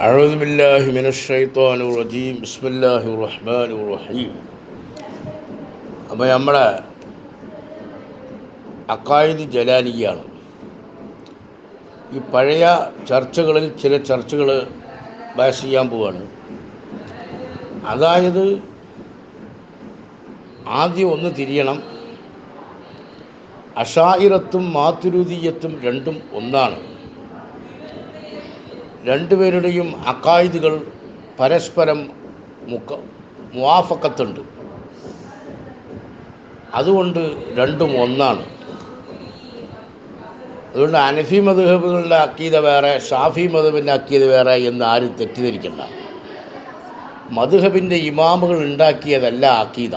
أعوذ بالله من الشيطان الرجيم بسم الله الرحمن الرحيم അപ്പോൾ നമ്മളെ അക്കായിദ് ജലാലിയാണ് ഈ പഴയ ചർച്ചകളിൽ ചില ചർച്ചകൾ ബാസ് ചെയ്യാൻ പോവാണ് അതായത് ആദ്യം ഒന്ന് തിരിയണം അഷായിറത്തും മാതുരുദീയത്തും രണ്ടും ഒന്നാണ് രണ്ടുപേരുടെയും അക്കായുധികൾ പരസ്പരം മുക്ക മുവാഫക്കത്തുണ്ട്. അതുകൊണ്ട് രണ്ടും ഒന്നാണ്. അതുകൊണ്ട് അനഫി മധുഹബുകളുടെ അക്കീത വേറെ ഷാഫി മധുബിന്റെ അക്കീത വേറെ എന്ന് ആരും തെറ്റിദ്ധരിക്കണ്ട. മധുഹബിന്റെ ഇമാമുകൾ ഉണ്ടാക്കിയതല്ല അക്കീത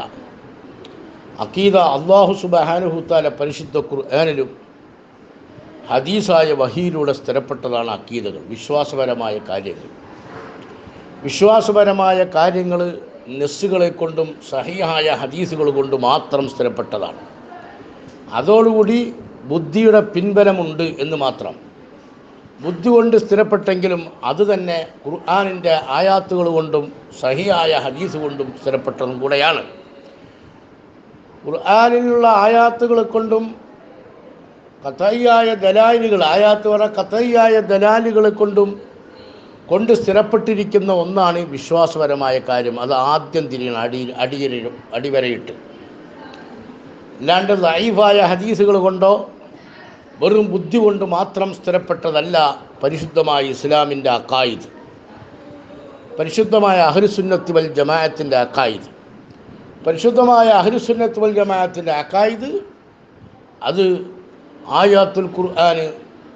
അക്കീത അള്ളാഹു സുബഹാനുഹുത്താല പരിശുദ്ധ ഖുർആാനിലും ഹദീസായ വഹിയിലൂടെ സ്ഥിരപ്പെട്ടതാണ് അക്കീതകൾ വിശ്വാസപരമായ കാര്യങ്ങൾ. വിശ്വാസപരമായ കാര്യങ്ങൾ നെസ്സുകളെ കൊണ്ടും സഹിയായ ഹദീസുകൾ കൊണ്ട് മാത്രം സ്ഥിരപ്പെട്ടതാണ്. അതോടുകൂടി ബുദ്ധിയുടെ പിൻബലമുണ്ട് എന്ന് മാത്രം. ബുദ്ധി കൊണ്ട് സ്ഥിരപ്പെട്ടെങ്കിലും അത് തന്നെ ഖുർആാനിന്റെ ആയാത്തുകൾ കൊണ്ടും സഹിയായ ഹദീസ് കൊണ്ടും സ്ഥിരപ്പെട്ടതും കൂടെയാണ്. ഖുർആാനിലുള്ള ആയാത്തുകൾ കൊണ്ടും കത്തയ്യായ ദലാലുകൾ ആയാത്ത് പറ കഥയ്യായ ദലാലുകളെ കൊണ്ടും കൊണ്ട് സ്ഥിരപ്പെട്ടിരിക്കുന്ന ഒന്നാണ് വിശ്വാസപരമായ കാര്യം. അത് ആദ്യം തിരിയണം അടി അടിയരും അടിവരയിട്ട്. അല്ലാണ്ട് ലൈഫായ ഹദീസുകൾ കൊണ്ടോ വെറും ബുദ്ധി കൊണ്ട് മാത്രം സ്ഥിരപ്പെട്ടതല്ല പരിശുദ്ധമായ ഇസ്ലാമിന്റെ അക്കായിദ്. പരിശുദ്ധമായ അഹ്ലുസുന്നത്ത് വൽ ജമാഅത്തിന്റെ അക്കായിദ്. പരിശുദ്ധമായ അഹ്ലുസുന്നത്ത് വൽ ജമാഅത്തിന്റെ അക്കായിദ് അത് ആയാത്തുൽ ഖുർആന്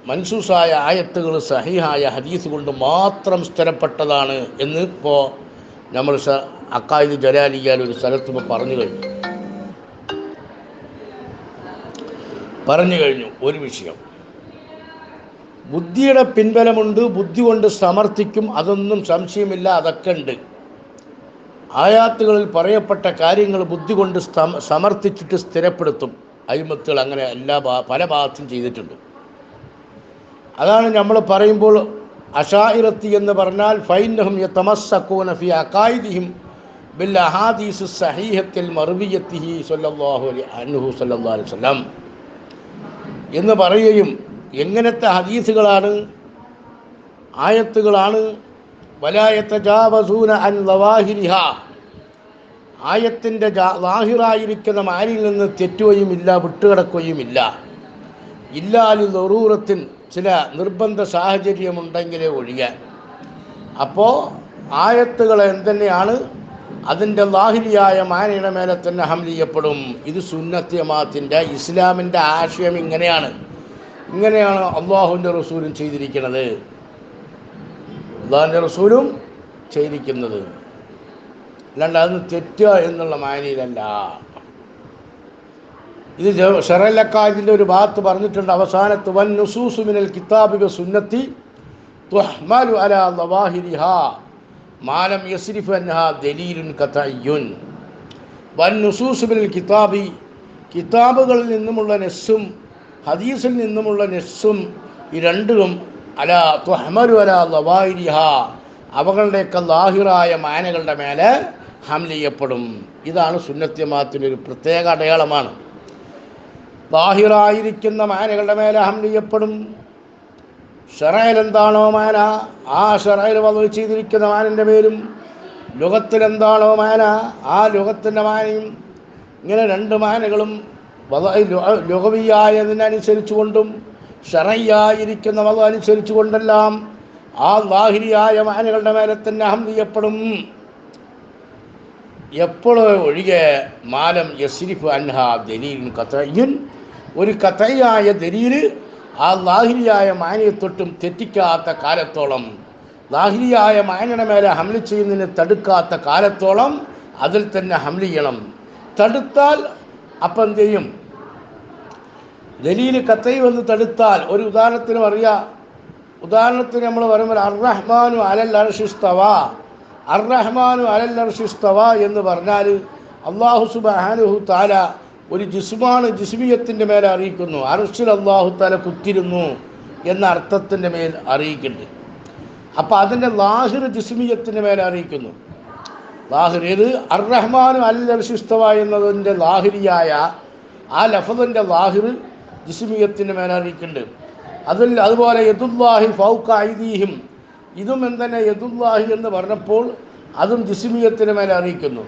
മൻസൂസായ ആയത്തുകൾ സഹിഹായ ഹദീസ് കൊണ്ട് മാത്രം സ്ഥിരപ്പെട്ടതാണ് എന്ന് ഇപ്പോൾ നമ്മൾ സ അക്കായത് ജലാലിയാൽ ഒരു സ്ഥലത്ത് പറഞ്ഞു കഴിഞ്ഞു. പറഞ്ഞു കഴിഞ്ഞു ഒരു വിഷയം. ബുദ്ധിയുടെ പിൻബലമുണ്ട് ബുദ്ധി കൊണ്ട് സമർത്ഥിക്കും അതൊന്നും സംശയമില്ല അതൊക്കെ ഉണ്ട്. ആയാത്തുകളിൽ പറയപ്പെട്ട കാര്യങ്ങൾ ബുദ്ധി കൊണ്ട് സമർത്ഥിച്ചിട്ട് സ്ഥിരപ്പെടുത്തും. അഴിമത്തുകൾ അങ്ങനെ എല്ലാ പല ഭാഗത്തും ചെയ്തിട്ടുണ്ട്. അതാണ് നമ്മൾ പറയുമ്പോൾ അഷായിറത്തി എന്ന് പറഞ്ഞാൽ ഫൈനഹും തമസ്സക്കോനഫി ഫി അഖായിദിഹിം ബിൽ അഹാദീസ് സഹീഹത്തിൽ മറുവിയത്തിഹി സല്ലല്ലാഹു അലൈഹി അനുഹു സല്ലാ അലൈഹി വസല്ലം. എന്ന് പറയുകയും എങ്ങനത്തെ ഹദീസുകളാണ് ആയത്തുകളാണ് വലായത്ത ജാവസൂന അൻ ലവാഹിരിഹ ആയത്തിന്റെ ലാഹിറായിരിക്കുന്ന മാരിൽ നിന്ന് തെറ്റുകയുമില്ല വിട്ടുകിടക്കുകയുമില്ല. ഇല്ലാലു തൊറൂറത്തിൽ ചില നിർബന്ധ സാഹചര്യമുണ്ടെങ്കിലേ ഒഴിയാൻ അപ്പോൾ ആയത്തുകൾ എന്തെന്നെയാണ്? അതിന്റെ ലാഹിരിയായ മാനയുടെ മേലെ തന്നെ ഹംൽ ചെയ്യപ്പെടും. ഇത് സുന്നത്യമാത്തിന്റെ ഇസ്ലാമിന്റെ ആശയം ഇങ്ങനെയാണ്. ഇങ്ങനെയാണ് അള്ളാഹുവിന്റെ റസൂലും ചെയ്തിരിക്കുന്നത്. അള്ളാഹിന്റെ റസൂലും ചെയ്തിരിക്കുന്നത്. അല്ലാണ്ട് അതൊന്ന് തെറ്റുക എന്നുള്ള മാനിയിലല്ല. ഇത് ഷെറലക്കാജിന്റെ ഒരു ഭാഗത്ത് പറഞ്ഞിട്ടുണ്ട്. അവസാനത്ത് വൻ നുസൂസുമിനൽ കിതാബിക സുന്നത്തി തുഹ്മലു അല ലവാഹിരിഹ മാലം യസ്രിഫ് അൻഹ ദലീലുൻ കതയ്യുൻ. വൻ നുസൂസുമിനൽ കിതാബി കിതാബുകളിൽ നിന്നുമുള്ള നെസ്സും ഹദീസിൽ നിന്നുമുള്ള നെസ്സും ഈ രണ്ടും അല തുഹ്മലു അല ലവാഹിരിഹ അവകളുടെയൊക്കെ ലാഹിറായ മാനകളുടെ മേലെ ഹംല ചെയ്യപ്പെടും. ഇതാണ് സുന്നത്യമാത്തിന്റെ ഒരു പ്രത്യേക അടയാളമാണ്. ബാഹിറായിരിക്കുന്ന മാനകളുടെ മേലെ ഹംല ചെയ്യപ്പെടും. ഷെറയിൽ എന്താണോ മാന ആ ഷെറയിൽ വന്നു ചെയ്തിരിക്കുന്ന മാനിന്റെ പേരും ലോകത്തിലെന്താണോ മാന ആ ലോകത്തിന്റെ മാനയും ഇങ്ങനെ രണ്ട് മാനകളും ലുഹവിയായതിനനുസരിച്ച് കൊണ്ടും ഷറയ്യായിരിക്കുന്ന വധ അനുസരിച്ച് കൊണ്ടെല്ലാം ആ ലാഹിരിയായ മാനകളുടെ മേലെ തന്നെ അഹം ചെയ്യപ്പെടും. എപ്പോഴോ ഒഴികെ മാലം യസ്രിഫ് അൻഹ ദലീലിൻ കത്തയ്യൻ ഒരു കഥയായ ദലീൽ ആ ലാഹിരിയായ മാനിയെ തൊട്ടും തെറ്റിക്കാത്ത കാലത്തോളം ലാഹിരിയായ മാനിയുടെ മേലെ ഹംല ചെയ്യുന്നതിന് തടുക്കാത്ത കാലത്തോളം അതിൽ തന്നെ ഹംല ചെയ്യണം. തടുത്താൽ അപ്പം ചെയ്യും? ദലീൽ കത്തൈ വന്ന് തടുത്താൽ ഒരു ഉദാഹരണത്തിന് പറയുക ഉദാഹരണത്തിന് നമ്മൾ പറയുമ്പോൾ അർ റഹ്മാനു അലൽ അർഷിസ്തവ അർറഹ്മാനു അലല്ലർഷിസ്തവ എന്ന് പറഞ്ഞാൽ അള്ളാഹു സുബാനുഹു താല ഒരു ജിസ്മാണ് ജിസ്മിയത്തിന്റെ മേലെ അറിയിക്കുന്നു. അർഷിൽ അള്ളാഹു താല കുത്തിരുന്നു എന്ന അർത്ഥത്തിന്റെ മേൽ അറിയിക്കുന്നുണ്ട് അപ്പം അതിന്റെ ലാഹിർ ജിസ്മിയത്തിന്റെ മേലെ അറിയിക്കുന്നു. ലാഹിർ ഏത്? അർ റഹ്മാനും അൽ അർഷിസ്തവ എന്നതിന്റെ ലാഹിരിയായ ആ ലഫതിന്റെ ലാഹിർ ജിസ്മിയത്തിന്റെ മേലെ അറിയിക്കുന്നുണ്ട് അതിൽ അതുപോലെ യദുല്ലാഹി ഫൗക്ക ഐദീഹിം ഇതും എന്തെന്നെ യദുല്ലാഹി എന്ന് പറഞ്ഞപ്പോൾ അതും ജിസ്മിയത്തിന് മേലെ അറിയിക്കുന്നു.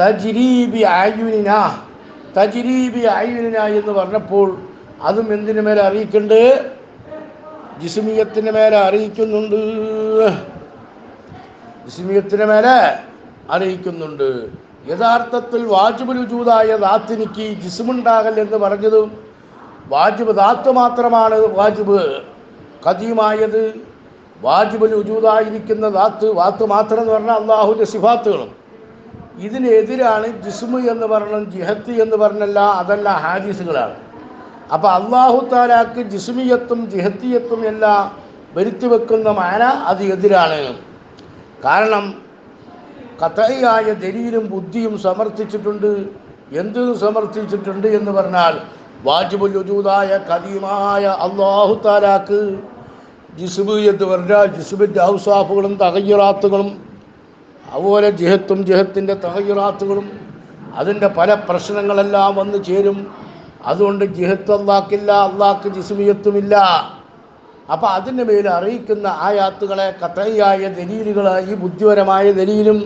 തജിരീബി ആയുനിന തജിരീബി ആയുനിന എന്ന് പറഞ്ഞപ്പോൾ അതും എന്തിനു മേലെ അറിയിക്കുന്നുണ്ട് ജിസ്മിയത്തിന് മേലെ അറിയിക്കുന്നുണ്ട്. ജിസ്മിയത്തിന് മേലെ അറിയിക്കുന്നുണ്ട്. യഥാർത്ഥത്തിൽ വാജിബ് രുചൂതായ ദാത്തിനിക്ക് ജിസ്മുണ്ടാകൽ എന്ന് പറഞ്ഞതും വാജിബ് ദാത്ത് മാത്രമാണ് വാജിബ് കദീമായത് വാജിബിൽ ഉജൂതായിരിക്കുന്ന ദാത്ത് വാത്ത് മാത്രം എന്ന് പറഞ്ഞാൽ അള്ളാഹുവിന്റെ സിഫാത്തുകളും. ഇതിനെതിരാണ് ജിസ്മു എന്ന് പറഞ്ഞാൽ ജിഹത്ത് എന്ന് പറഞ്ഞല്ല അതല്ല ഹാദിസുകളാണ്. അപ്പോൾ അള്ളാഹു താലാക്ക് ജിസ്മിയത്തും ജിഹത്തിയത്തും എല്ലാം വരുത്തി വെക്കുന്ന മാന അത് എതിരാണ്. കാരണം കഥയായ ദലീലും ബുദ്ധിയും സമർത്ഥിച്ചിട്ടുണ്ട്. എന്തും സമർത്ഥിച്ചിട്ടുണ്ട് എന്ന് പറഞ്ഞാൽ വാജിബുൽ ഉജൂതായ കദീമായ അള്ളാഹു താലാക്ക് ജിസുബ് എന്ന് പറഞ്ഞാൽ ജിസുബിന്റെ ഔസാഫുകളും തകയ്യറാത്തുകളും അതുപോലെ ജിഹത്തും ജിഹത്തിന്റെ തകയ്യറാത്തുകളും അതിന്റെ പല പ്രശ്നങ്ങളെല്ലാം വന്നു ചേരും. അതുകൊണ്ട് ജിഹത്ത് അള്ളാക്കില്ല അള്ളാക്ക് ജിസുമിയത്തുമില്ല അപ്പം അതിന്റെ മേൽ അറിയിക്കുന്ന ആയാത്തുകളെ കഥയായ ദലീലുകളായി ബുദ്ധിപരമായ ദലീലും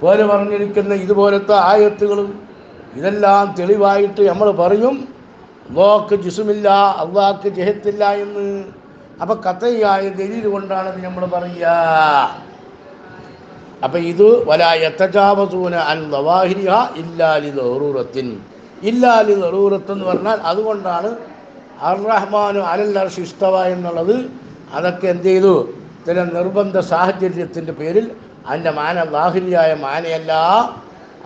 പോലെ പറഞ്ഞിരിക്കുന്ന ഇതുപോലത്തെ ആയത്തുകളും ഇതെല്ലാം തെളിവായിട്ട് നമ്മൾ പറയും. അള്ളാഹ്ക്ക് ജിസുമില്ല അള്ളാഹ്ക്ക് ജഹത്തില്ല എന്ന്. അപ്പം കഥയായ ദലീൽ കൊണ്ടാണ് നമ്മൾ പറയുക. അപ്പം ഇത് വലാ യത്തജാവസൂന അൻ ലവാഹിരിഹ ഇല്ലാലി ദറൂറത്തിൻ. ഇല്ലാലി ദറൂറത്ത് എന്ന് പറഞ്ഞാൽ അതുകൊണ്ടാണ് അർ റഹ്മാനു അലൽ എന്നുള്ളത്. അതൊക്കെ എന്ത് ചെയ്തു? ചില നിർബന്ധ സാഹചര്യത്തിന്റെ പേരിൽ അതിന്റെ മാന ലാഹിരിയായ മാനയല്ല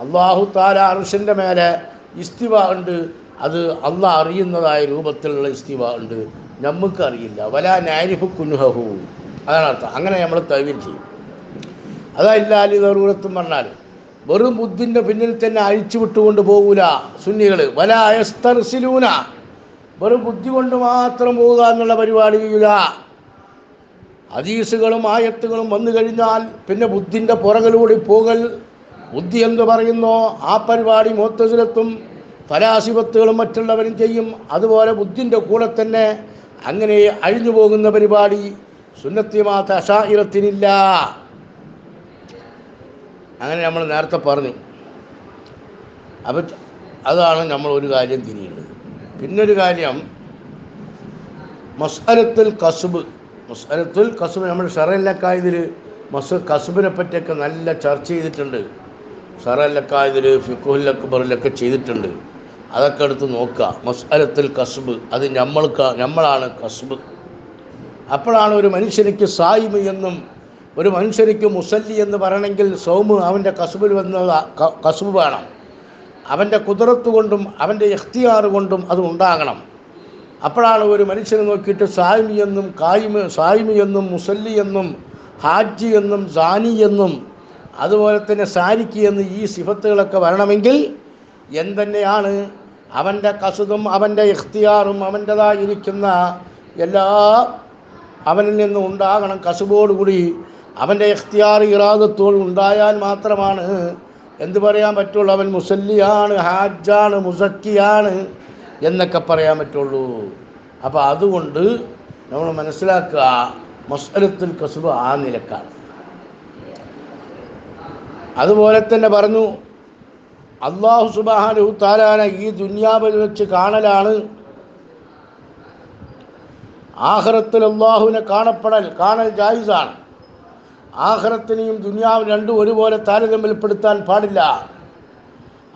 അള്ളാഹു താല അർഷിന്റെ മേലെ ഇസ്തിവ ഉണ്ട്. അത് അള്ളാഹ് അറിയുന്നതായ രൂപത്തിലുള്ള ഇസ്തിവ ഉണ്ട്. നമുക്ക് അറിയില്ല. വല നാരിഫു കുനുഹു അതാണ് അർത്ഥം. അങ്ങനെ നമ്മൾ തൈവിൽ ചെയ്യും. അതാ ഇല്ലാലി ദറൂറത്തും പറഞ്ഞാൽ വെറും ബുദ്ധിന്റെ പിന്നിൽ തന്നെ അഴിച്ചു വിട്ടുകൊണ്ട് പോകൂല സുന്നികൾ വല അയസ്തർസിലൂന വെറും ബുദ്ധി കൊണ്ട് മാത്രം പോവുക എന്നുള്ള പരിപാടി ചെയ്യുക. ഹദീസുകളും ആയത്തുകളും വന്നു കഴിഞ്ഞാൽ പിന്നെ ബുദ്ധിന്റെ പുറകിലൂടെ പോകൽ ബുദ്ധി എന്ത് പറയുന്നോ ആ പരിപാടി മോത്തസിലെത്തും ആശുപത്രികളും മറ്റുള്ളവരും ചെയ്യും. അതുപോലെ ബുദ്ധിന്റെ കൂടെ തന്നെ അങ്ങനെ അഴിഞ്ഞു പോകുന്ന പരിപാടി സുന്നത്തിമാത്ത അഷായിരത്തിനില്ല അങ്ങനെ നമ്മൾ നേരത്തെ പറഞ്ഞു. അപ്പം അതാണ് നമ്മൾ ഒരു കാര്യം തിരിയുന്നത്. പിന്നൊരു കാര്യം മസ്അലത്തുൽ കസുബ് മസ്അലത്തുൽ കസുബ് നമ്മൾ ഷറല്ലക്കായതിൽ മസ് കസുബിനെ പറ്റിയൊക്കെ നല്ല ചർച്ച ചെയ്തിട്ടുണ്ട്. ഷറല്ലക്കായതിൽ ഫിക്കുഹുല്ലക്ബറിലൊക്കെ ചെയ്തിട്ടുണ്ട്. അതൊക്കെ എടുത്ത് നോക്കുക. മസ്അലത്തിൽ കസ്ബ്. അത് നമ്മൾക്ക് നമ്മളാണ് കസ്ബ്. അപ്പോഴാണ് ഒരു മനുഷ്യനിക്ക് സായിമ് എന്നും ഒരു മനുഷ്യനിക്ക് മുസല്ലി എന്ന് പറയണമെങ്കിൽ സൗമ് അവന്റെ കസുബിൽ വന്ന കസുബ് വേണം. അവന്റെ കുതിരത്ത് കൊണ്ടും അവന്റെ എഫ്തിയാർ കൊണ്ടും അത് ഉണ്ടാകണം. അപ്പോഴാണ് ഒരു മനുഷ്യനെ നോക്കിയിട്ട് സായിമി എന്നും കായിമ് സായിമി എന്നും മുസല്ലി എന്നും ഹാജി എന്നും സാനി എന്നും അതുപോലെ തന്നെ സാരിക്ക് എന്ന് ഈ സിഫത്തുകളൊക്കെ വരണമെങ്കിൽ എന്തന്നെയാണ്? അവന്റെ കസുതും അവന്റെ ഇഖ്തിയാറും അവന്റെതായിരിക്കുന്ന എല്ലാ അവനിൽ നിന്നും ഉണ്ടാകണം കസുബോടുകൂടി അവന്റെ ഇഖ്തിയാർ ഇറാദത്തോട് ഉണ്ടായാൽ മാത്രമാണ് എന്ത് പറയാൻ പറ്റുള്ളൂ? അവൻ മുസല്ലിയാണ് ഹാജാണ് മുസക്കിയാണ് എന്നൊക്കെ പറയാൻ പറ്റുള്ളൂ. അപ്പോൾ അതുകൊണ്ട് നമ്മൾ മനസ്സിലാക്കുക മസ്അലത്തുൽ കസുബ് ആ നിലക്കാണ്. അതുപോലെ തന്നെ പറഞ്ഞു അള്ളാഹു സുബാനു താലാന ഈ ദുന്യാവിൽ വെച്ച് കാണലാണ്. ആഹ്റത്തിൽ അള്ളാഹുവിനെ കാണപ്പെടൽ കാണൽ ജായിസാണ്. ആഹ്റത്തിനെയും ദുനിയാവും രണ്ടും ഒരുപോലെ താരതമ്യപ്പെടുത്താൻ പാടില്ല.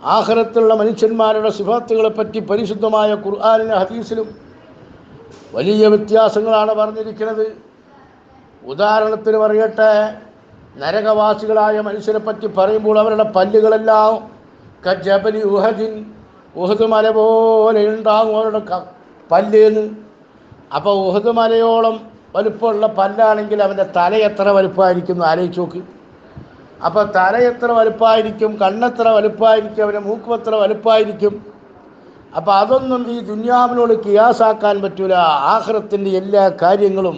ആഹ്റത്തിലുള്ള മനുഷ്യന്മാരുടെ സിഫാത്തുകളെ പറ്റി പരിശുദ്ധമായ ഖുർആാനിലെ ഹദീസിലും വലിയ വ്യത്യാസങ്ങളാണ് പറഞ്ഞിരിക്കുന്നത്. ഉദാഹരണത്തിന് പറയട്ടെ നരകവാസികളായ മനുഷ്യരെ പറ്റി പറയുമ്പോൾ അവരുടെ പല്ലുകളെല്ലാം കജബലി ഉഹദിൻ ഉഹദ് മല പോലെ ഉണ്ടാകും അവരുടെ പല്ലേന്ന്. അപ്പോൾ ഉഹദ് മലയോളം വലുപ്പമുള്ള പല്ലാണെങ്കിൽ അവന്റെ തല എത്ര വലുപ്പമായിരിക്കും ആലോചിച്ച് നോക്ക്. അപ്പോൾ തല എത്ര വലുപ്പമായിരിക്കും കണ്ണെത്ര വലുപ്പമായിരിക്കും അവന്റെ മൂക്കും എത്ര വലുപ്പമായിരിക്കും അപ്പോൾ അതൊന്നും ഈ ദുന്യാവിനോട് കിയാസാക്കാൻ പറ്റൂല. ആഹ്റത്തിന്റെ എല്ലാ കാര്യങ്ങളും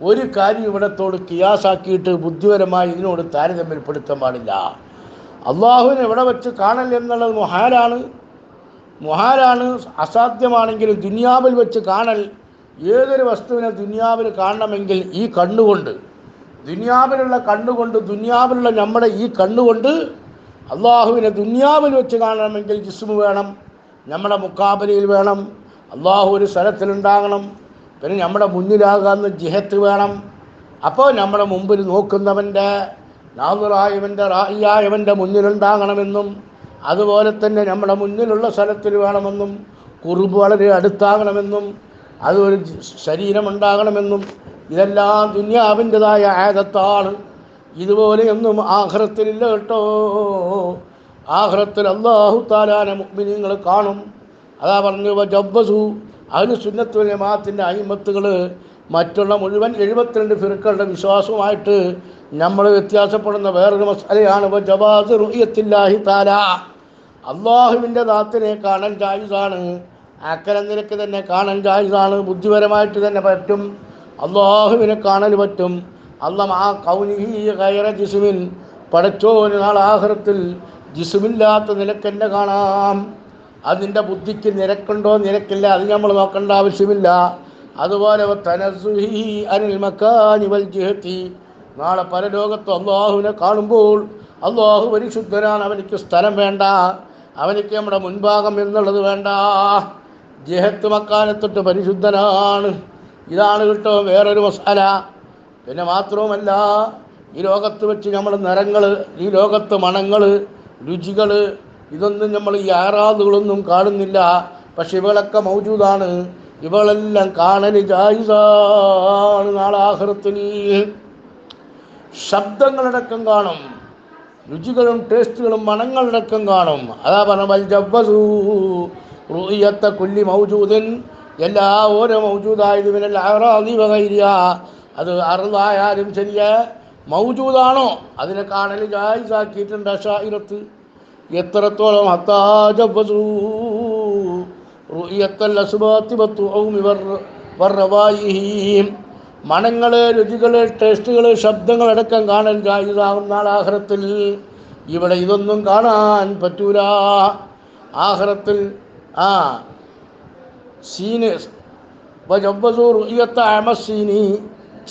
ഒരു കാര്യം ഇവിടത്തോട് കിയാസാക്കിയിട്ട് ബുദ്ധിപരമായി ഇതിനോട് താരതമ്യപ്പെടുത്താൻ പാടില്ല അള്ളാഹുവിനെ എവിടെ വെച്ച് കാണൽ എന്നുള്ളത് മുഹാലാണ്. മുഹാലാണ് അസാധ്യമാണെങ്കിലും ദുനിയാവിൽ വെച്ച് കാണൽ ഏതൊരു വസ്തുവിനെ ദുനിയാവിൽ കാണണമെങ്കിൽ ഈ കണ്ണുകൊണ്ട് ദുനിയാവിലുള്ള കണ്ണുകൊണ്ട് ദുനിയാവിലുള്ള നമ്മുടെ ഈ കണ്ണുകൊണ്ട് അള്ളാഹുവിനെ ദുനിയാവിൽ വെച്ച് കാണണമെങ്കിൽ ജിസ്മു വേണം നമ്മുടെ മുക്കാബലയിൽ വേണം അള്ളാഹു ഒരു സ്ഥലത്തിലുണ്ടാകണം പിന്നെ നമ്മുടെ മുന്നിലാകാന്ന് ജിഹത്ത് വേണം. അപ്പോൾ നമ്മുടെ മുമ്പിൽ നോക്കുന്നവന്റെ നാവുറായവന്റെ റായിയായവന്റെ മുന്നിലുണ്ടാകണമെന്നും അതുപോലെ തന്നെ നമ്മുടെ മുന്നിലുള്ള സ്ഥലത്തിൽ വേണമെന്നും കുറുബ് വളരെ അടുത്താകണമെന്നും അതൊരു ശരീരം ശരീരമുണ്ടാകണമെന്നും ഇതെല്ലാം ദുന്യാവിന്റെതായ ഇതുപോലെ ഇതുപോലെയൊന്നും ആഹ്റത്തിലില്ല കേട്ടോ. ആഹ്റത്തിൽ അള്ളാഹു താലാന മുഗ്മിനിങ്ങൾ കാണും. അതാ പറഞ്ഞു ജബ്ബസു അതിന് സുന്നത്തു ജമാഅത്തിന്റെ അയിമത്തുകൾ മറ്റുള്ള മുഴുവൻ എഴുപത്തിരണ്ട് ഫിറുക്കളുടെ വിശ്വാസവുമായിട്ട് നമ്മൾ വ്യത്യാസപ്പെടുന്ന വേറൊരു മസാലയാണ് അള്ളാഹുവിന്റെ ദാത്തിനെ കാണാൻ ജായിസാണ്. അക്കരം നിരക്ക് തന്നെ കാണാൻ ജായിസാണ്. ബുദ്ധിപരമായിട്ട് തന്നെ പറ്റും. അള്ളാഹുവിനെ കാണൽ പറ്റും. അള്ളം ആ കൗനിഹി കയറ ജിസുമിൻ പടച്ചോന് നാളാഹൃത്തിൽ ജിസുമില്ലാത്ത നിലക്കെന്നെ കാണാം. അതിന്റെ ബുദ്ധിക്ക് നിരക്കുണ്ടോ നിരക്കില്ല അത് നമ്മൾ നോക്കേണ്ട ആവശ്യമില്ല. അതുപോലെ അനിൽ മക്കാനി വൽ നാളെ പരലോകത്ത് അള്ളാഹുവിനെ കാണുമ്പോൾ അള്ളാഹു പരിശുദ്ധനാണ് അവനിക്ക് സ്ഥലം വേണ്ട അവനിക്ക് നമ്മുടെ മുൻഭാഗം എന്നുള്ളത് വേണ്ട. ജിഹത്ത് മക്കാനത്തൊട്ട് പരിശുദ്ധനാണ്. ഇതാണ് കേട്ടോ വേറൊരു മസാല. പിന്നെ മാത്രവുമല്ല ഈ ലോകത്ത് വെച്ച് നമ്മൾ നിറങ്ങൾ ഈ ലോകത്ത് മണങ്ങൾ രുചികൾ ഇതൊന്നും നമ്മൾ ഈ ആറാതുകളൊന്നും കാണുന്നില്ല. പക്ഷെ ഇവളൊക്കെ മൗജൂദാണ്. ഇവളെല്ലാം കാണൽ ജായിസാണ് നാളെ ആഹൃത്തിൽ ശബ്ദങ്ങളടക്കം കാണും. രുചികളും ടേസ്റ്റുകളും മണങ്ങളടക്കം കാണും. അതാ പറഞ്ഞ കുല്ലി മൗജൂദിൻ. എല്ലാ ഓരോ മൗജൂദായത് ഇവനൽ അറാദി വകൈരിയ അത് അറുതായാലും ശരിയ മൗജൂദാണോ? അതിനെ കാണൽ ജായിസാക്കിയിട്ടുണ്ട് അഷായിരത്ത് എത്രത്തോളം മണങ്ങൾ രുചികൾ ടേസ്റ്റുകൾ ശബ്ദങ്ങളടക്കം കാണാൻ ജായിസാകും ആഹ്റത്തിൽ ഇവിടെ ഇതൊന്നും കാണാൻ പറ്റൂല. ആഹ്റത്തിൽ ആ സീന്.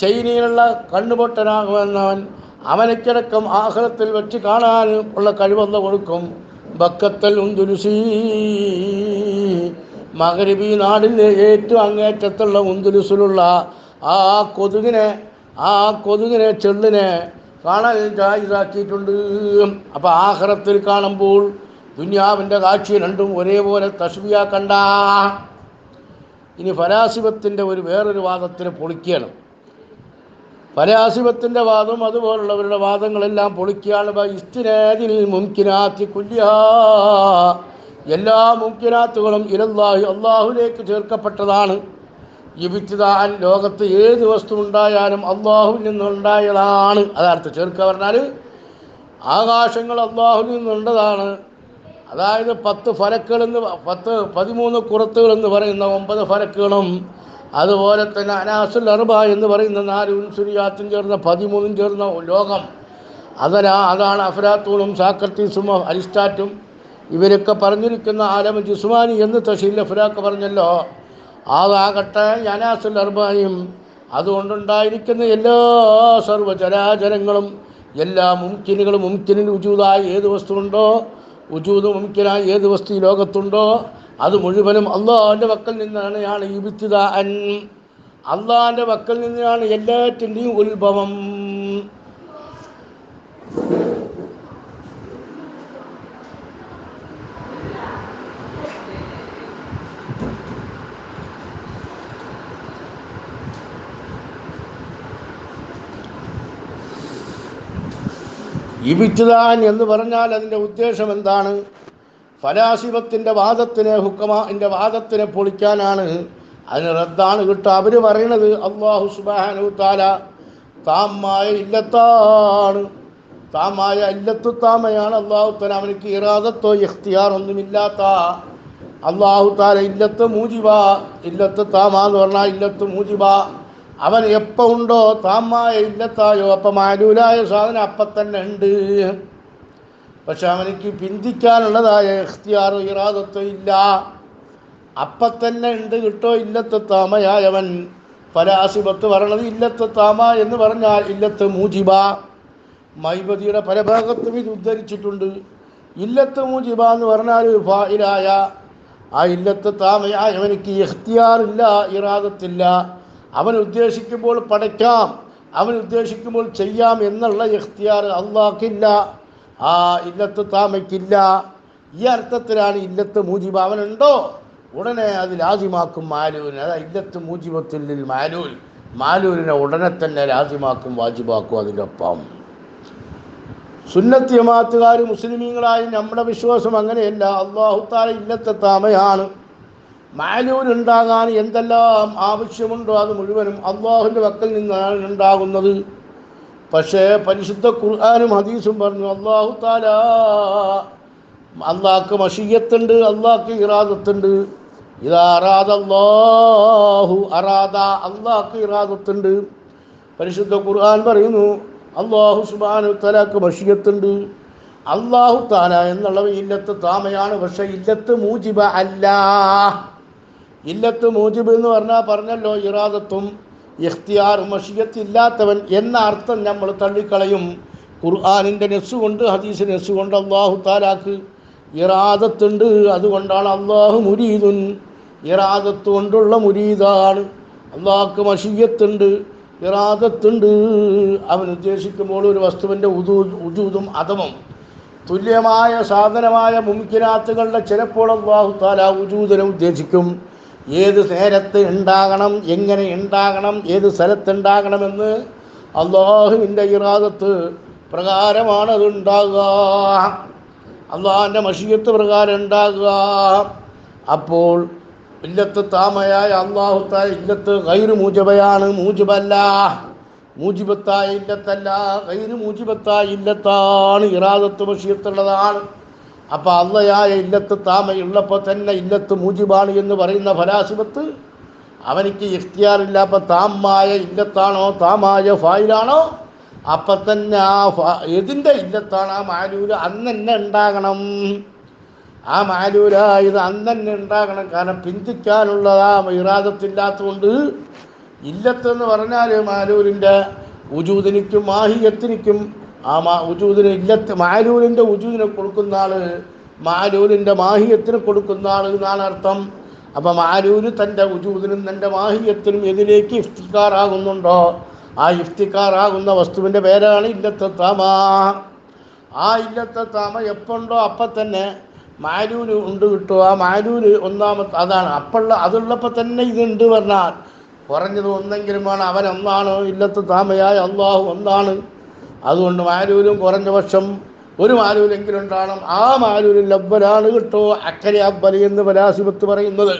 ചൈനയിലുള്ള കണ്ണുപൊട്ടനാകുമെന്നവൻ അവനക്കിടക്കം ആഹ്ലത്തിൽ വെച്ച് കാണാൻ ഉള്ള കഴിവല്ല കൊടുക്കും. ബക്കത്തൽ ഉന്തുരുസി മകരബി നാടിന്റെ ഏറ്റവും അങ്ങേറ്റത്തുള്ള ഉന്തുരുസിലുള്ള ആ കൊതുകിനെ ആ കൊതുകിനെ ചെള്ളിനെ കാണാൻ ജാഹിതാക്കിയിട്ടുണ്ട് അപ്പോൾ ആഹ്റത്തിൽ കാണുമ്പോൾ ദുന്യാവിന്റെ കാഴ്ച രണ്ടും ഒരേപോലെ തസ്ബിയാക്കണ്ട ഇനി ഫലാസിബത്തിന്റെ ഒരു വേറൊരു വാദത്തിന് പൊളിക്കുകയാണ്. ഫലാസിബത്തിന്റെ വാദം അതുപോലുള്ളവരുടെ വാദങ്ങളെല്ലാം പൊളിക്കുകയാണ് ഇഷ്ടിനേതിൽ മുംകിനാത്തി കുല്യാ. എല്ലാ മുംകിനാത്തുകളും ഇരല്ലാഹു അള്ളാഹുലേക്ക് ചേർക്കപ്പെട്ടതാണ്. ഇബിത്തിദാൻ ലോകത്ത് ഏത് വസ്തു ഉണ്ടായാലും അള്ളാഹുവിൽ നിന്നുണ്ടായതാണ്. അതർത്ഥം ചേർക്കുക പറഞ്ഞാൽ ആകാശങ്ങൾ അള്ളാഹുവിൽ നിന്നുണ്ടതാണ് അതായത് പത്ത് ഫലക്കുകളെന്ന് പത്ത് പതിമൂന്ന് കുറത്തുകളെന്ന് പറയുന്ന ഒമ്പത് ഫലക്കുകളും അതുപോലെ തന്നെ അനാസുൽ അർബ എന്ന് പറയുന്ന നാല് ഉൻസുരിയാത്തും ചേർന്ന പതിമൂന്നും ചേർന്ന ലോകം. അതരാ അതാണ് അഫ്രാത്തൂണും സാക്രത്തീസും അരിസ്റ്റാറ്റും. ഇവരൊക്കെ പറഞ്ഞിരിക്കുന്ന ആലം ജുസ്മാനി എന്ന് തഷീൽ അഫുരാക്ക് പറഞ്ഞല്ലോ. അതാകട്ടെ അനാസുൽ അറുബായും അതുകൊണ്ടുണ്ടായിരിക്കുന്ന എല്ലാ സർവചരാചരങ്ങളും എല്ലാ മുംകിനുകളും മുംകിനിൽ ഉജൂതായ ഏത് വസ്തുണ്ടോ ഉജൂത് മുംകിനായ ഏത് വസ്തു ഈ ലോകത്തുണ്ടോ അത് മുഴുവനും അള്ളാഹുവിന്റെ വക്കൽ നിന്നാണ് ആണ് ഈ വിത്തിത അൻ അള്ളാഹിന്റെ പക്കൽ നിന്നാണ് എല്ലാറ്റിന്റെയും ഉത്ഭവം. ഇബിറ്റുദാൻ എന്ന് പറഞ്ഞാൽ അതിന്റെ ഉദ്ദേശം എന്താണ്? ഫലാസിബത്തിന്റെ വാദത്തിനെ ഹുക്കമാന്റെ വാദത്തിനെ പൊളിക്കാനാണ് അതിന് റദ്ദാണ് കിട്ടുക. അവർ പറയണത് അള്ളാഹു സുബാനു താല താമായ ഇല്ലത്താണ്. താമായ ഇല്ലത്തു താമയാണ് അള്ളാഹു താല അവനക്ക് ഇറാദത്തോ ഇഖ്തിയാർ ഒന്നുമില്ലാത്ത അള്ളാഹു താല ഇല്ലത്ത് മൂജിബ ഇല്ലത്ത് താമ എന്ന് പറഞ്ഞാൽ ഇല്ലത്ത് മൂജിബ. അവൻ എപ്പോൾ ഉണ്ടോ താമായ ഇല്ലത്തായോ? അപ്പം മാലൂലായ സാധനം അപ്പം തന്നെ ഉണ്ട്. പക്ഷെ അവനിക്ക് പിന്തിക്കാനുള്ളതായ എഖ്തിയാറോ ഇറാദത്തോ ഇല്ല. അപ്പം തന്നെ ഉണ്ട് കിട്ടോ ഇല്ലത്തെ താമയായവൻ. പരാസിബത്ത് പറയണത് ഇല്ലത്തെ താമ എന്ന് പറഞ്ഞാൽ ഇല്ലത്ത് മൂജിബ. മൈബതിയുടെ പല ഭാഗത്തും ഇത് ഉദ്ധരിച്ചിട്ടുണ്ട്. ഇല്ലത്ത് മൂജിബ എന്ന് പറഞ്ഞാൽ ഫായിലായ. ആ ഇല്ലത്ത് താമയായ അവനിക്ക് ഇഖ്തിയാറില്ല ഇറാദത്തില്ല. അവൻ ഉദ്ദേശിക്കുമ്പോൾ പടയ്ക്കാം അവൻ ഉദ്ദേശിക്കുമ്പോൾ ചെയ്യാം എന്നുള്ള ഇഖ്തിയാർ അള്ളാഹ്ക്കില്ല ആ ഇല്ലത്ത് താമയ്ക്കില്ല. ഈ അർത്ഥത്തിലാണ് ഇല്ലത്ത് മൂജിബ് അവനുണ്ടോ ഉടനെ അത് ലാസിമാക്കും മാലൂരിനെ അതാ ഇല്ലത്ത് മൂജിബത്തിൽ മാലൂൽ മാലൂരിനെ ഉടനെ തന്നെ ലാസിമാക്കും വാജിബാക്കും അതിന്റെ ഒപ്പം സുന്നത്ത് ജമാഅത്തുകാർ മുസ്ലിമീങ്ങളായി നമ്മുടെ വിശ്വാസം അങ്ങനെയല്ല. അള്ളാഹു താല ഇല്ലത്തെ താമയാണ്. മാലൂരുണ്ടാകാൻ എന്തെല്ലാം ആവശ്യമുണ്ടോ അത് മുഴുവനും അള്ളാഹുവിന്റെ വക്കൽ നിന്നാണ് ഉണ്ടാകുന്നത്. പക്ഷേ പരിശുദ്ധ ഖുർആാനും ഹദീസും പറഞ്ഞു അള്ളാഹു താല അള്ളാഹ്ക്ക് മഷീയത്തുണ്ട് അള്ളാഹ്ക്ക് ഇറാദത്തുണ്ട്. ഇത് അറാദ അള്ളാഹു അറാദ അള്ളാഹ്ക്ക് ഇറാദത്തുണ്ട്. പരിശുദ്ധ ഖുർആൻ പറയുന്നു അള്ളാഹു സുബാനു തലാക്ക് മഷിയത്തുണ്ട്. അള്ളാഹു താല എന്നുള്ളവ ഇല്ലത്ത് താമയാണ് പക്ഷെ ഇല്ലത്ത് മൂജിബ അല്ല. ഇല്ലത്ത് മൂജിബ് എന്ന് പറഞ്ഞാൽ പറഞ്ഞല്ലോ ഇറാദത്തും. ഇഖ്തിയാറും മഷിയത്ത് ഇല്ലാത്തവൻ എന്ന അർത്ഥം നമ്മൾ തള്ളിക്കളയും. ഖുർആാനിന്റെ നെസ് കൊണ്ട് ഹദീസ് നെസ് കൊണ്ട് അള്ളാഹു താലാക്ക് ഇറാദത്തുണ്ട്. അതുകൊണ്ടാണ് അള്ളാഹു മുരീദുൻ. ഇറാദത്ത് കൊണ്ടുള്ള മുരീദാണ്. അള്ളാഹ്ക്ക് മഷിയത്തുണ്ട് ഇറാദത്തുണ്ട്. അവൻ ഉദ്ദേശിക്കുമ്പോൾ ഒരു വസ്തുവിന്റെ ഉദൂ ഉജൂതും അതമും തുല്യമായ സാധനമായ മുമിക്കിനാത്തുകളുടെ ചിലപ്പോൾ അള്ളാഹു താല ഉജൂതനെ ഉദ്ദേശിക്കും. ഏത് നേരത്ത് ഉണ്ടാകണം എങ്ങനെ ഉണ്ടാകണം ഏത് സ്ഥലത്ത് ഉണ്ടാകണമെന്ന് അള്ളാഹുവിന്റെ ഇറാദത്ത് പ്രകാരമാണ് അത് ഉണ്ടാകുക അള്ളാഹിന്റെ മഷീയത്ത് പ്രകാരം ഉണ്ടാകുക. അപ്പോൾ ഇല്ലത്ത് താമയായ അള്ളാഹു തായ ഇല്ലത്ത് ഗൈറു മൂജബയാണ്. മൂജിബല്ല മൂജിബത്തായ ഇല്ലത്തല്ല ഗൈറു മൂജിബത്തായ ഇല്ലത്താണ് ഇറാദത്ത് മഷീയത്തുള്ളതാണ്. അപ്പം അള്ളയായ ഇല്ലത്ത് താമയുള്ളപ്പോൾ തന്നെ ഇല്ലത്ത് മൂജിബാണ് എന്ന് പറയുന്ന ഫലാസിബത്ത് അവനിക്ക് ഇഫ്തിയാറില്ല അപ്പം താമായ ഇല്ലത്താണോ താമായ ഫായിലാണോ? അപ്പം തന്നെ ആ എതിന്റെ ഇല്ലത്താണ് ആ മാലൂര് അന്ന് തന്നെ ഉണ്ടാകണം. ആ മാലൂരായത് അന്ന് തന്നെ ഉണ്ടാകണം. കാരണം പിന്തിക്കാനുള്ളതാ ഇറാദത്തില്ലാത്തതുകൊണ്ട് ഇല്ലത്തെന്ന് പറഞ്ഞാൽ മാലൂരിന്റെ ഉജൂദിനിക്കും മാഹിയത്തിനിക്കും ആ മാ ഉജൂദിന് ഇല്ലത്ത് മാലൂലിന്റെ ഉജൂദിനെ കൊടുക്കുന്ന ആൾ മാലൂലിന്റെ മാഹിയത്തിന് കൊടുക്കുന്ന ആൾ എന്നാണ് അർത്ഥം. അപ്പം മാലൂര് തന്റെ ഉജൂദിനും തന്റെ മാഹിയത്തിനും എതിലേക്ക് ഇഫ്തിക്കാറാകുന്നുണ്ടോ? ആ ഇഫ്തിക്കാറാകുന്ന വസ്തുവിന്റെ പേരാണ് ഇല്ലത്തെ താമ. ആ ഇല്ലത്തെ താമ എപ്പോണ്ടോ അപ്പം തന്നെ മാലൂര് ഉണ്ട് കിട്ടും. ആ മാലൂര് ഒന്നാമത്തെ അതാണ്. അപ്പുള്ള അതുള്ളപ്പോൾ തന്നെ ഇതുണ്ട് പറഞ്ഞാൽ കുറഞ്ഞത് ഒന്നെങ്കിലും വേണം. അവൻ ഒന്നാണ് ഇല്ലത്തെ താമയായ അള്ളാഹു ഒന്നാണ്. അതുകൊണ്ട് മാരൂരും കുറഞ്ഞ പക്ഷം ഒരു മാരൂരെങ്കിലും ഉണ്ടാകണം ആ മാരൂരിൽ ലബ്ബലാണ് കിട്ടോ? അക്കരെ അബ്ബലി എന്ന് പരാശിപത്ത് പറയുന്നത്.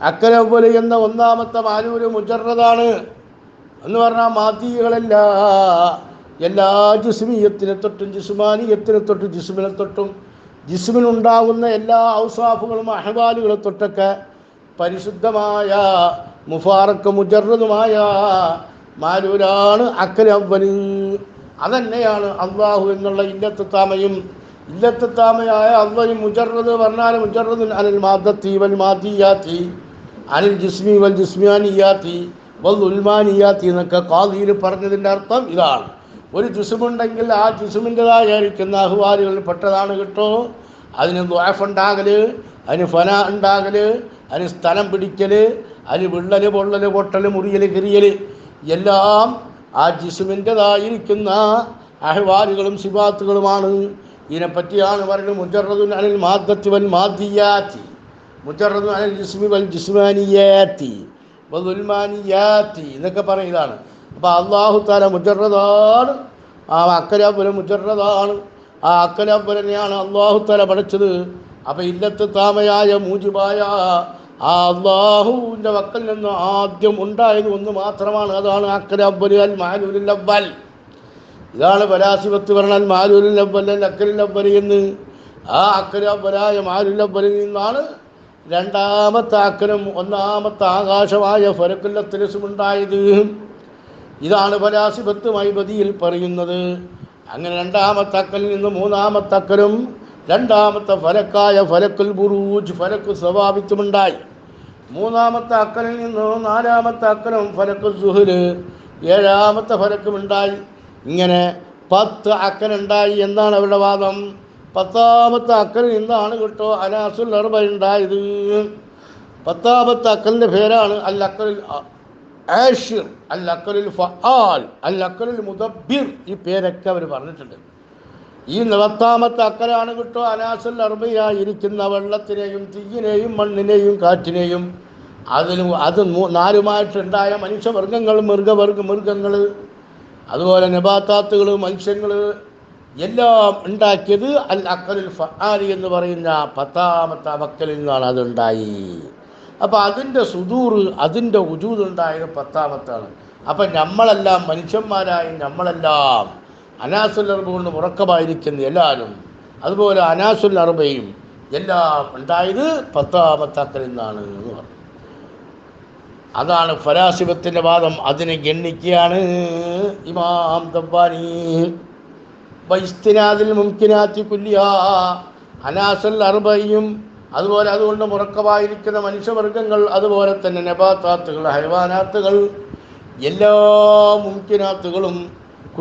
അക്കരെ അബ്ബലി എന്ന ഒന്നാമത്തെ മാരൂര് മുജറതാണ് എന്ന് പറഞ്ഞാൽ മാതീകളല്ല. എല്ലാ ജിസ്മീയത്തിനെ തൊട്ടും ജിസ്മാനീയത്തിനെ തൊട്ടും ജിസ്മിനെ തൊട്ടും ജിസ്മിനുണ്ടാകുന്ന എല്ലാ ഔസാഫുകളും അഹ്വാലുകളെ തൊട്ടൊക്കെ പരിശുദ്ധമായ മുഫാറക്ക് മുജറതുമായ മാലൂരാണ് അക്കലവ്വലി അതന്നെയാണ് അള്ളാഹു എന്നുള്ള ഇല്ലത്താമയും ഇല്ലത്താമയായ അള്ളയും മുജറത് പറഞ്ഞാൽ മുജറത് അനിൽ മാദത്തി വൽ മാദിയാത്തി അനിൽ ജിസ്മി വൽ ജിസ്മിയാനിയാത്തി വൽ ഉൽമാനിയാത്തി എന്നൊക്കെ കാതിയിൽ പറഞ്ഞതിന്റെ അർത്ഥം ഇതാണ്. ഒരു ജുസുമുണ്ടെങ്കിൽ ആ ജുസുമിന്റെതായിരിക്കുന്ന അഹ്വാലുകളിൽ പെട്ടതാണ് കിട്ടോ. അതിന് ദ്വാഫ് ഉണ്ടാകൽ അതിന് ഫന ഉണ്ടാകൽ അതിന് സ്ഥലം പിടിക്കൽ അതിന് വിള്ളൽ പൊള്ളൽ പൊട്ടൽ മുറിയൽ കിറിയൽ എല്ലാം ആ ജിസുമിന്റെതായിരിക്കുന്ന അഹ്വാലുകളും സിബാത്തുകളുമാണ്. ഇതിനെപ്പറ്റിയാണ് പറയുന്നത് മുജറദുൻ അനിൽ മാദ്ദത്തി വൽ മാദിയാത്തി. മുജറദുൻ അനിൽ ജിസ്മി വൽ ജിസ്മാനിയാത്തി. വൽ ഉൽമാനിയാത്തി എന്നൊക്കെ പറയുന്നതാണ്. അപ്പോൾ അള്ളാഹു താല മുജറദാണ്. ആ അക്കലാപുരം മുജറദാണ്. ആ അക്കലാപുരനെയാണ് അള്ളാഹു താല പഠിച്ചത്. അപ്പം ഇല്ലത്ത് താമയായ മൂജിബായ ആ അള്ളാഹുവിന്റെ വക്കൽ നിന്ന് ആദ്യം ഉണ്ടായത് ഒന്ന് മാത്രമാണ്. അതാണ് അക്കര അബ്ബലി അൽ മാലൂരിൽ അബ്ബൽ ഇതാണ് പരാസിപത്ത് പറഞ്ഞാൽ മാലൂരിൽ അബ്ബൽ അൽ അക്കരിൽ അബ്ബൽ എന്ന്. ആ അക്കര അബ്ബലായ മാലൂരിൽ അബ്ബലിൽ നിന്നാണ് രണ്ടാമത്തെ അക്കരം ഒന്നാമത്തെ ആകാശമായ ഫരക്കുല്ലത്തിലുണ്ടായത് ഇതാണ് പരാസിപത്ത് മൈബതിയിൽ പറയുന്നത്. അങ്ങനെ രണ്ടാമത്തെ അക്കലിൽ നിന്ന് മൂന്നാമത്തെ അക്കരം രണ്ടാമത്തെ ഫലക്കായ ഫലക്കുൽ ബുറൂജ് ഫലക്കു സ്വഭാവിത്വമുണ്ടായി മൂന്നാമത്തെ അക്കലിൽ നിന്ന് നാലാമത്തെ അക്കലും ഫലക്ക് സുഹുര് ഏഴാമത്തെ ഫലക്കും ഉണ്ടായി ഇങ്ങനെ പത്ത് അക്കലുണ്ടായി എന്നാണ് അവരുടെ വാദം. പത്താമത്തെ അക്കലിൽ നിന്നാണ് കേട്ടോ അനാസുൽ അർബ ഉണ്ടായത്. പത്താമത്തെ അക്കലിന്റെ പേരാണ് അൽ അക്കലിൽ ആഷിർ അൽ അക്കലിൽ ഫആൽ അൽ അക്കലിൽ മുദബ്ബിർ ഈ പേരൊക്കെ അവർ പറഞ്ഞിട്ടുണ്ട്. ഈ പത്താമത്തെ അക്കലാണ് കിട്ടോ അനാസൽ അർബയായിരിക്കുന്ന വെള്ളത്തിനെയും തീയിനെയും മണ്ണിനെയും കാറ്റിനെയും അതിന് അത് നാലുമായിട്ടുണ്ടായ മനുഷ്യവർഗങ്ങൾ മൃഗവർഗ മൃഗങ്ങൾ അതുപോലെ നബാത്താത്തുകൾ മത്സ്യങ്ങൾ എല്ലാം ഉണ്ടാക്കിയത് അൽ അക്കലിൽ ഫഹാരി എന്ന് പറയുന്ന പത്താമത്തെ വക്കലിൽ നിന്നാണ് അതുണ്ടായി അപ്പോൾ അതിന്റെ സുദൂർ അതിന്റെ ഉജൂദ് ഉണ്ടായത് പത്താമത്താണ്. അപ്പം നമ്മളെല്ലാം മനുഷ്യന്മാരായ നമ്മളെല്ലാം അനാസുൽ അറബ് കൊണ്ട് മുറക്കമായിരിക്കുന്ന എല്ലാവരും അതുപോലെ അനാസുൽ അറബയും എല്ലാം ഉണ്ടായത് പത്താമത്താക്കൽ എന്നാണ് എന്ന് പറഞ്ഞു. അതാണ് ഫലാസിബത്തിന്റെ വാദം. അതിനെ ഗണ്ണിക്കുകയാണ് ഇമാം തബ്ബാനി വൈസ്തിനാദിൽ മുംകിനാത്തി കുല്യ അനാസൽ അർബയും അതുപോലെ അതുകൊണ്ട് മുറക്കമായിരിക്കുന്ന മനുഷ്യവർഗങ്ങൾ അതുപോലെ തന്നെ നബാത്താത്തുകൾ ഹൈവാനാത്തുകൾ എല്ലാ മുംകിനാത്തുകളും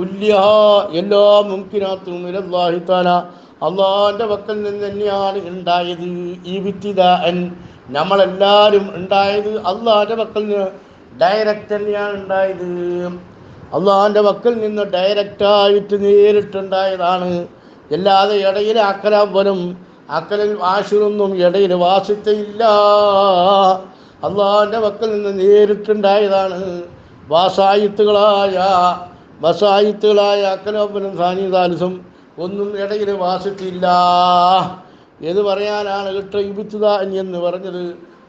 എല്ലാ മുംകിനാത്തും അള്ളാഹിന്റെ പക്കൽ നിന്ന് തന്നെയാണ് ഉണ്ടായത് ഈ വിത്തിദാൻ നമ്മളെല്ലാവരും ഉണ്ടായത് അള്ളാഹിന്റെ പക്കൽ നിന്ന് ഡയറക്റ്റ് തന്നെയാണ് ഉണ്ടായത്. അള്ളാഹിന്റെ പക്കൽ നിന്ന് ഡയറക്റ്റായിട്ട് നേരിട്ടുണ്ടായതാണ്. അല്ലാതെ ഇടയിൽ അക്കലാമ്പലും അക്കലിൽ വാശിലൊന്നും ഇടയിൽ വാസിത്തയില്ല അള്ളാഹിന്റെ പക്കൽ നിന്ന് നേരിട്ടുണ്ടായതാണ്. വാസായിത്തുകളായ മസായിത്തുകളായ അക്കലോപ്പനും സാനിദാലിസും ഒന്നും ഇടയിൽ വാസിട്ടില്ല എന്ന് പറയാനാണ് കിട്ട ഇബിത്തുദ എന്ന് പറഞ്ഞത്?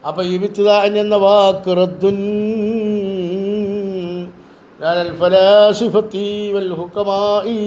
അപ്പം ഇബിത്തുദ എന്ന വാക്ക് റദ്ദുൻ. ഞാൻ ഫലാസിഫത്തി വൽ ഹുക്കമായി